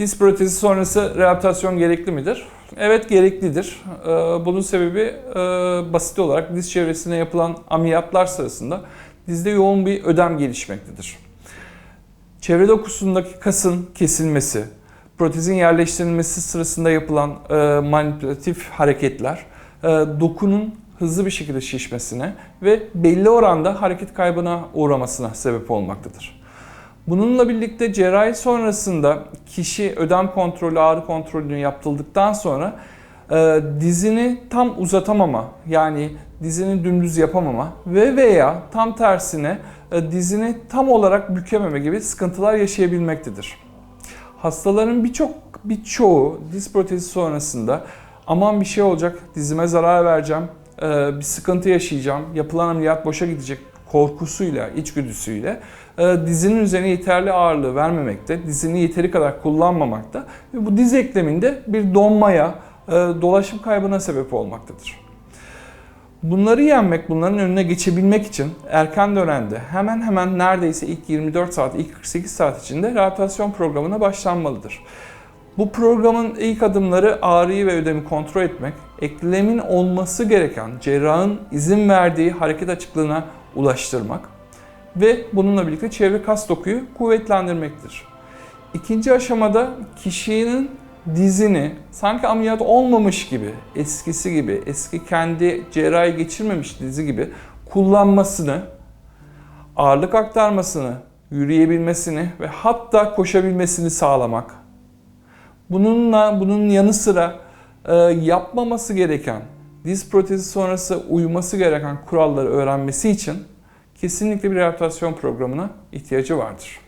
Diz protezi sonrası rehabilitasyon gerekli midir? Evet gereklidir. Ee, Bunun sebebi e, basit olarak diz çevresine yapılan ameliyatlar sırasında dizde yoğun bir ödem gelişmektedir. Çevre dokusundaki kasın kesilmesi, protezin yerleştirilmesi sırasında yapılan e, manipülatif hareketler e, dokunun hızlı bir şekilde şişmesine ve belli oranda hareket kaybına uğramasına sebep olmaktadır. Bununla birlikte cerrahi sonrasında kişi ödem kontrolü, ağrı kontrolünü yaptırıldıktan sonra e, dizini tam uzatamama yani dizini dümdüz yapamama ve veya tam tersine e, dizini tam olarak bükememe gibi sıkıntılar yaşayabilmektedir. Hastaların birçok birçoğu diz protezi sonrasında aman bir şey olacak, dizime zarar vereceğim, e, bir sıkıntı yaşayacağım, yapılan ameliyat boşa gidecek korkusuyla, içgüdüsüyle e, dizinin üzerine yeterli ağırlığı vermemekte, dizini yeteri kadar kullanmamakta ve bu diz ekleminde bir donmaya, e, dolaşım kaybına sebep olmaktadır. Bunları yenmek, bunların önüne geçebilmek için erken dönemde hemen hemen neredeyse ilk 24 saat, ilk 48 saat içinde rehabilitasyon programına başlanmalıdır. Bu programın ilk adımları ağrıyı ve ödemi kontrol etmek, eklemin olması gereken cerrahın izin verdiği hareket açıklığına ulaştırmak ve bununla birlikte çevre kas dokuyu kuvvetlendirmektir. İkinci aşamada kişinin dizini sanki ameliyat olmamış gibi, eskisi gibi, eski kendi cerrahi geçirmemiş dizi gibi kullanmasını, ağırlık aktarmasını, yürüyebilmesini ve hatta koşabilmesini sağlamak. Bununla bunun yanı sıra yapmaması gereken, diz protezi sonrası uyması gereken kuralları öğrenmesi için kesinlikle bir rehabilitasyon programına ihtiyacı vardır.